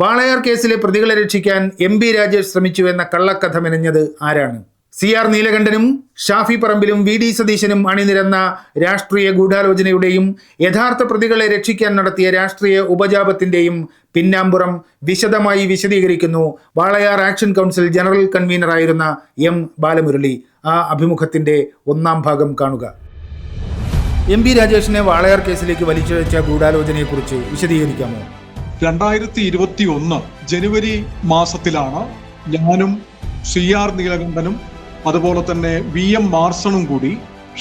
വാളയാർ കേസിലെ പ്രതികളെ രക്ഷിക്കാൻ എം ബി രാജേഷ് ശ്രമിച്ചു എന്ന കള്ളക്കഥ മെനഞ്ഞത് ആരാണ്? സി ആർ നീലകണ്ഠനും ഷാഫി പറമ്പിലും വി ഡി സതീശനും അണിനിരന്ന രാഷ്ട്രീയ ഗൂഢാലോചനയുടെയും യഥാർത്ഥ പ്രതികളെ രക്ഷിക്കാൻ നടത്തിയ രാഷ്ട്രീയ ഉപജാപത്തിന്റെയും പിന്നാമ്പുറം വിശദമായി വിശദീകരിക്കുന്നു വാളയാർ ആക്ഷൻ കൗൺസിൽ ജനറൽ കൺവീനറായിരുന്ന എം ബാലമുരളി. ആ അഭിമുഖത്തിന്റെ ഒന്നാം ഭാഗം കാണുക. എം പി രാജേഷിനെ വാളയാർ കേസിലേക്ക് വലിച്ചിഴച്ച ഗൂഢാലോചനയെക്കുറിച്ച് വിശദീകരിക്കാമോ? രണ്ടായിരത്തി ഇരുപത്തി ഒന്ന് ജനുവരി മാസത്തിലാണ് ഞാനും സി ആർ നീലകണ്ഠനും അതുപോലെ തന്നെ വി എം മാർസണും കൂടി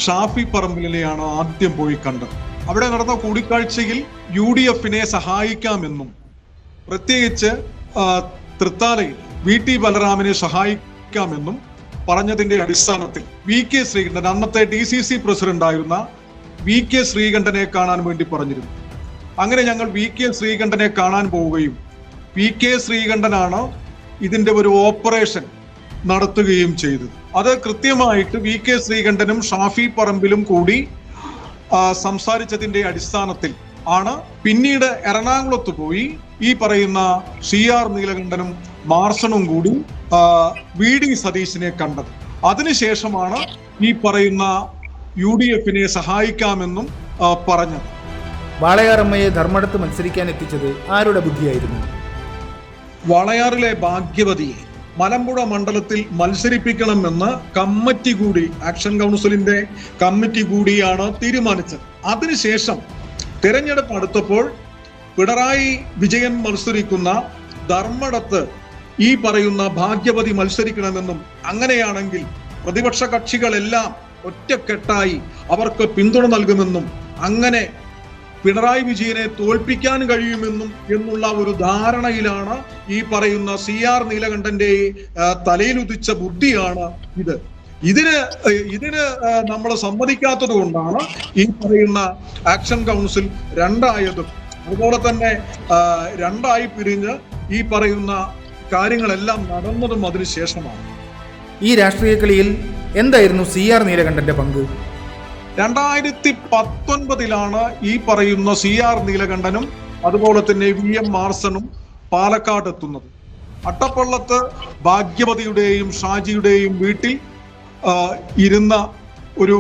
ഷാഫി പറമ്പിലിനെയാണ് ആദ്യം പോയി കണ്ടത്. അവിടെ നടന്ന കൂടിക്കാഴ്ചയിൽ യു ഡി എഫിനെ സഹായിക്കാമെന്നും പ്രത്യേകിച്ച് തൃത്താലയിൽ വി ടി ബലറാമിനെ സഹായിക്കാമെന്നും പറഞ്ഞതിന്റെ അടിസ്ഥാനത്തിൽ വി കെ ശ്രീകണ്ഠൻ അന്നത്തെ ഡി സി സി പ്രസിഡന്റ് ആയിരുന്ന വി കെ ശ്രീകണ്ഠനെ കാണാൻ വേണ്ടി പറഞ്ഞിരുന്നു. അങ്ങനെ ഞങ്ങൾ വി കെ ശ്രീകണ്ഠനെ കാണാൻ പോവുകയും വി കെ ശ്രീകണ്ഠനാണ് ഇതിന്റെ ഒരു ഓപ്പറേഷൻ നടത്തുകയും ചെയ്തത്. അത് കൃത്യമായിട്ട് വി കെ ശ്രീകണ്ഠനും ഷാഫി പറമ്പിലും കൂടി സംസാരിച്ചതിന്റെ അടിസ്ഥാനത്തിൽ ആണ്. പിന്നീട് എറണാകുളത്ത് പോയി ഈ പറയുന്ന സി ആർ നീലകണ്ഠനും മാർസണും കൂടി വി ഡി സതീശിനെ കണ്ടത്. അതിനുശേഷമാണ് ഈ പറയുന്ന യു ഡി എഫിനെ സഹായിക്കാമെന്നും പറഞ്ഞത്. വാളയാർ അമ്മയെ ധർമ്മടത്ത് മത്സരിക്കാൻ എത്തിച്ചത് ആരുടെ ബുദ്ധിയായിരുന്നു? വളയാറിലെ ഭാഗ്യവതിയെ മലമ്പുഴ മണ്ഡലത്തിൽ മത്സരിപ്പിക്കണമെന്ന് കമ്മിറ്റി കൂടി ആക്ഷൻ കൗൺസിലിന്റെ കമ്മിറ്റി കൂടിയാണ് തീരുമാനിച്ചത്. അതിനുശേഷം തിരഞ്ഞെടുപ്പ് അടുത്തപ്പോൾ പിണറായി വിജയൻ മത്സരിക്കുന്ന ധർമ്മടത്ത് ഈ പറയുന്ന ഭാഗ്യവതി മത്സരിക്കണമെന്നും അങ്ങനെയാണെങ്കിൽ പ്രതിപക്ഷ കക്ഷികളെല്ലാം ഒറ്റക്കെട്ടായി അവർക്ക് പിന്തുണ നൽകുമെന്നും അങ്ങനെ പിണറായി വിജയനെ തോൽപ്പിക്കാൻ കഴിയുമെന്നും എന്നുള്ള ഒരു ധാരണയിലാണ് ഈ പറയുന്ന സി ആർ നീലകണ്ഠന്റെ തലയിലുദിച്ച ബുദ്ധിയാണ് ഇത്. ഇതിന് ഇതിന് നമ്മൾ സമ്മതിക്കാത്തത് കൊണ്ടാണ് ഈ പറയുന്ന ആക്ഷൻ കൗൺസിൽ രണ്ടായതും. അതുപോലെ തന്നെ രണ്ടായി പിരിഞ്ഞ് ഈ പറയുന്ന കാര്യങ്ങളെല്ലാം നടന്നതും അതിനുശേഷമാണ് ഈ രാഷ്ട്രീയ കളിയിൽ എന്തായിരുന്നു സി ആർ നീലകണ്ഠന്റെ പങ്ക്? രണ്ടായിരത്തി പത്തൊൻപതിലാണ് ഈ പറയുന്ന സി ആർ നീലകണ്ഠനും അതുപോലെ തന്നെ വി എം മാർസണും പാലക്കാട് എത്തുന്നത്. അട്ടപ്പള്ളത്ത് ഭാഗ്യവതിയുടെയും ഷാജിയുടെയും വീട്ടിൽ ഇരുന്ന ഒരു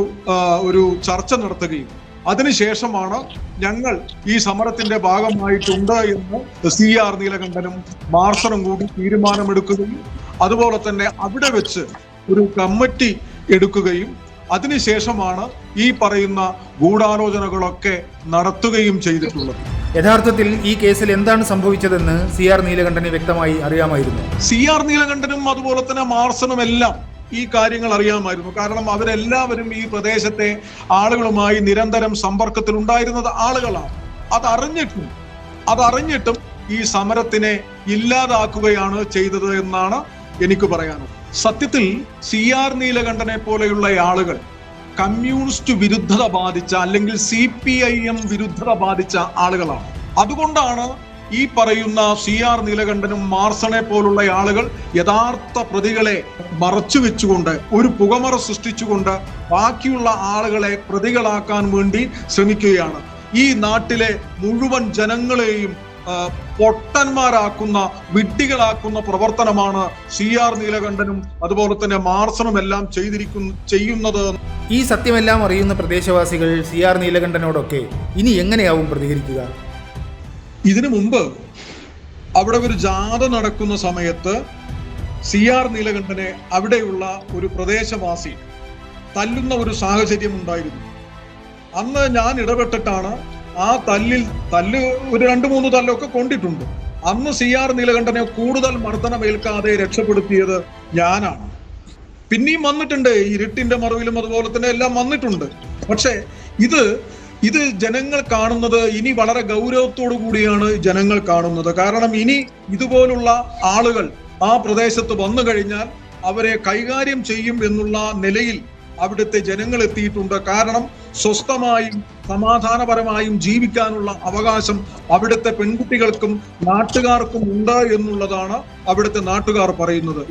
ഒരു ചർച്ച നടത്തുകയും അതിനുശേഷമാണ് ഞങ്ങൾ ഈ സമരത്തിന്റെ ഭാഗമായിട്ടുണ്ട് എന്ന് സി ആർ നീലകണ്ഠനും മാർസണും കൂടി തീരുമാനമെടുക്കുകയും അതുപോലെ തന്നെ അവിടെ വെച്ച് ഒരു കമ്മിറ്റി എടുക്കുകയും അതിനുശേഷമാണ് ഈ പറയുന്ന ഗൂഢാലോചനകളൊക്കെ നടത്തുകയും ചെയ്തിട്ടുള്ളത്. യഥാർത്ഥത്തിൽ ഈ കേസിൽ എന്താണ് സംഭവിച്ചതെന്ന് സി ആർ നീലകണ്ഠന് വ്യക്തമായി അറിയാമായിരുന്നു. സി ആർ നീലകണ്ഠനും അതുപോലെ തന്നെ മാർസണും എല്ലാം ഈ കാര്യങ്ങൾ അറിയാമായിരുന്നു. കാരണം അവരെല്ലാവരും ഈ പ്രദേശത്തെ ആളുകളുമായി നിരന്തരം സമ്പർക്കത്തിൽ ഉണ്ടായിരുന്നത് ആളുകളാണ്. അതറിഞ്ഞിട്ടും അതറിഞ്ഞിട്ടും ഈ സമരത്തിനെ ഇല്ലാതാക്കുകയാണ് ചെയ്തത് എന്നാണ് എനിക്ക് പറയാനുള്ളത്. സത്യത്തിൽ സി ആർ നീലകണ്ഠനെ പോലെയുള്ള ആളുകൾ കമ്മ്യൂണിസ്റ്റ് വിരുദ്ധത ബാധിച്ച അല്ലെങ്കിൽ സി പി ഐ എം വിരുദ്ധത ബാധിച്ച ആളുകളാണ്. അതുകൊണ്ടാണ് ഈ പറയുന്ന സി ആർ നീലകണ്ഠനും മാർസണെ പോലുള്ള ആളുകൾ യഥാർത്ഥ പ്രതികളെ മറച്ചു വെച്ചുകൊണ്ട് ഒരു പുകമറ സൃഷ്ടിച്ചുകൊണ്ട് ബാക്കിയുള്ള ആളുകളെ പ്രതികളാക്കാൻ വേണ്ടി ശ്രമിക്കുകയാണ്. ഈ നാട്ടിലെ മുഴുവൻ ജനങ്ങളെയും പൊട്ടന്മാരാക്കുന്ന വിഡ്ഢികളാക്കുന്ന പ്രവർത്തനമാണ് സി ആർ നീലകണ്ഠനും അതുപോലെ തന്നെ മാർസണും എല്ലാം ചെയ്തിരിക്കുന്നു ചെയ്യുന്നത്. ഈ സത്യമെല്ലാം അറിയുന്ന പ്രദേശവാസികൾ സി ആർ നീലകണ്ഠനോടൊക്കെ ഇനി എങ്ങനെയാവും പ്രതികരിക്കുക? ഇതിനു മുമ്പ് അവിടെ ഒരു ജാഥ നടക്കുന്ന സമയത്ത് സി ആർ നീലകണ്ഠനെ അവിടെയുള്ള ഒരു പ്രദേശവാസി തല്ലുന്ന ഒരു സാഹചര്യം ഉണ്ടായിരുന്നു. അന്ന് ഞാൻ ഇടപെട്ടിട്ടാണ് ആ തല്ലിൽ തല്ല് ഒരു രണ്ട് മൂന്ന് തല്ലൊക്കെ കൊണ്ടിട്ടുണ്ട്. അന്ന് സി ആർ നീലകണ്ഠനെ കൂടുതൽ മർദ്ദനമേൽക്കാതെ രക്ഷപ്പെടുത്തിയത് ഞാനാണ്. പിന്നെയും വന്നിട്ടുണ്ട് ഇരുട്ടിന്റെ മറവിലും അതുപോലെ തന്നെ എല്ലാം വന്നിട്ടുണ്ട്. പക്ഷേ ഇത് ഇത് ജനങ്ങൾ കാണുന്നത് ഇനി വളരെ ഗൗരവത്തോടു കൂടിയാണ് ജനങ്ങൾ കാണുന്നത്. കാരണം ഇനി ഇതുപോലുള്ള ആളുകൾ ആ പ്രദേശത്ത് വന്നു കഴിഞ്ഞാൽ അവരെ കൈകാര്യം ചെയ്യും എന്നുള്ള നിലയിൽ അവിടുത്തെ ജനങ്ങൾ എത്തിയിട്ടുണ്ട്. കാരണം സ്വസ്ഥമായും സമാധാനപരമായും ജീവിക്കാനുള്ള അവകാശം അവിടുത്തെ പെൺകുട്ടികൾക്കും നാട്ടുകാർക്കും ഉണ്ട് എന്നുള്ളതാണ് അവിടുത്തെ നാട്ടുകാർ പറയുന്നത്.